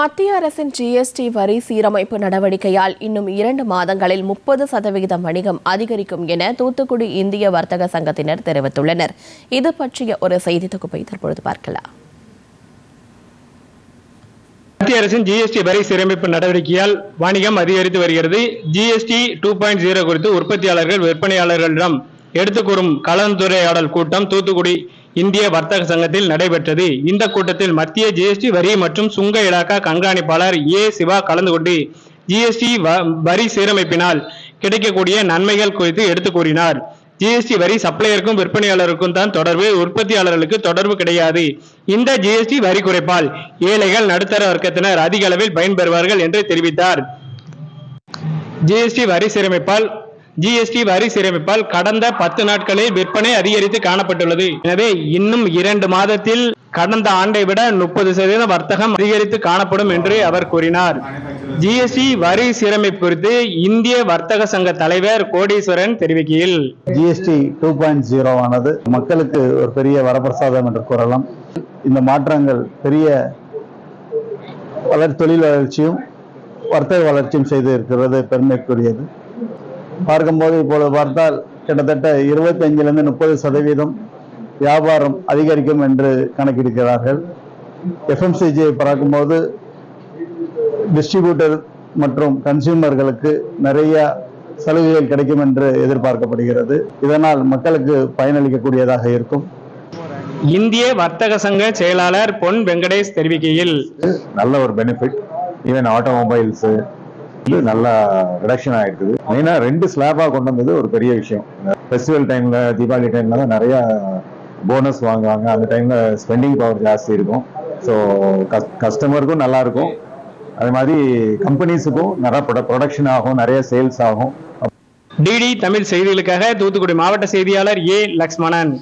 மத்திய அரசின் ஜிஎஸ்டி வரி சீரமைப்பு நடவடிக்கையால் இன்னும் இரண்டு மாதங்களில் முப்பது சதவிகிதம் வணிகம் அதிகரிக்கும் என தூத்துக்குடி இந்திய வர்த்தக சங்கத்தினர் தெரிவித்துள்ளனர். இது பற்றிய ஒரு செய்தி தொகுப்பை தற்பொழுது பார்க்கலாம். மத்திய அரசின் ஜிஎஸ்டி வரி சீரமைப்பு நடவடிக்கையால் வணிகம் அதிகரித்து வருகிறது. ஜிஎஸ்டி டூ பாயிண்ட் ஜீரோ குறித்து உற்பத்தியாளர்கள் விற்பனையாளர்களிடம் எடுத்து கூறும் கலந்துரையாடல் கூட்டம் தூத்துக்குடி இந்திய வர்த்தக சங்கத்தில் நடைபெற்றது. இந்த கூட்டத்தில் மத்திய ஜிஎஸ்டி வரி மற்றும் சுங்க இலாக்கா கண்காணிப்பாளர் ஏ சிவா கலந்து கொண்டு ஜிஎஸ்டி வரி சீரமைப்பினால் கிடைக்கக்கூடிய நன்மைகள் குறித்து எடுத்து கூறினார். ஜிஎஸ்டி வரி சப்ளையருக்கும் விற்பனையாளருக்கும் தான் தொடர்பு உற்பத்தியாளர்களுக்கு தொடர்பு கிடையாது. இந்த ஜிஎஸ்டி வரி குறைப்பால் ஏழைகள் நடுத்தர வர்க்கத்தினர் அதிக அளவில் பயன்பெறுவார்கள் என்று தெரிவித்தார். ஜிஎஸ்டி வரி சீரமைப்பால் ஜிஎஸ்டி வரி சீரமைப்பால் கடந்த பத்து நாட்களில் விற்பனை அதிகரித்து காணப்பட்டுள்ளது. எனவே இன்னும் இரண்டு மாதத்தில் கடந்த ஆண்டை விட முப்பது சதவீத வர்த்தகம் அதிகரித்து காணப்படும் என்று அவர் கூறினார். ஜிஎஸ்டி வரி சீரமைப்பு குறித்து இந்திய வர்த்தக சங்க தலைவர் கோடீஸ்வரன் தெரிவிக்கையில். ஜிஎஸ்டி டூ பாயிண்ட் ஜீரோ ஆனது மக்களுக்கு ஒரு பெரிய வரப்பிரசாதம் என்று கூறலாம். இந்த மாற்றங்கள் பெரிய வளர் தொழில் வளர்ச்சியும் வர்த்தக வளர்ச்சியும் செய்து இருக்கிறது பெருமைக்குரியது. பார்க்கும்போது இப்பொழுது பார்த்தால் கிட்டத்தட்ட இருபத்தஞ்சிலிருந்து முப்பது சதவீதம் வியாபாரம் அதிகரிக்கும் என்று கணக்கிடுகிறார்கள். எஃப்எம்சிஜியை பார்க்கும்போது டிஸ்ட்ரிபியூட்டர் மற்றும் கன்சியூமர்களுக்கு நிறைய சலுகைகள் கிடைக்கும் என்று எதிர்பார்க்கப்படுகிறது. இதனால் மக்களுக்கு பயனளிக்கக்கூடியதாக இருக்கும். இந்திய வர்த்தக சங்க செயலாளர் பொன் வெங்கடேஷ் தெரிவிக்கையில் நல்ல ஒரு பெனிஃபிட் ஈவன் ஆட்டோமொபைல்ஸ் நல்லா ரிடக்ஷன் ஆயிருக்குது மெயினா ரெண்டு ஸ்லாபா கொண்டு வந்தது ஒரு பெரிய விஷயம். ஃபெஸ்டிவல் டைம்ல தீபாவளி டைம்ல தான் நிறைய போனஸ் வாங்குவாங்க. அந்த டைம்ல ஸ்பெண்டிங் பவர் ஜாஸ்தி இருக்கும். ஸோ கஸ்டமருக்கும் நல்லா இருக்கும். அதே மாதிரி கம்பெனிஸுக்கும் நிறைய ப்ரொடக்ஷன் ஆகும் நிறைய சேல்ஸ் ஆகும். டிடி தமிழ் செய்திகளுக்காக தூத்துக்குடி மாவட்ட செய்தியாளர் ஏ லக்ஷ்மணன்.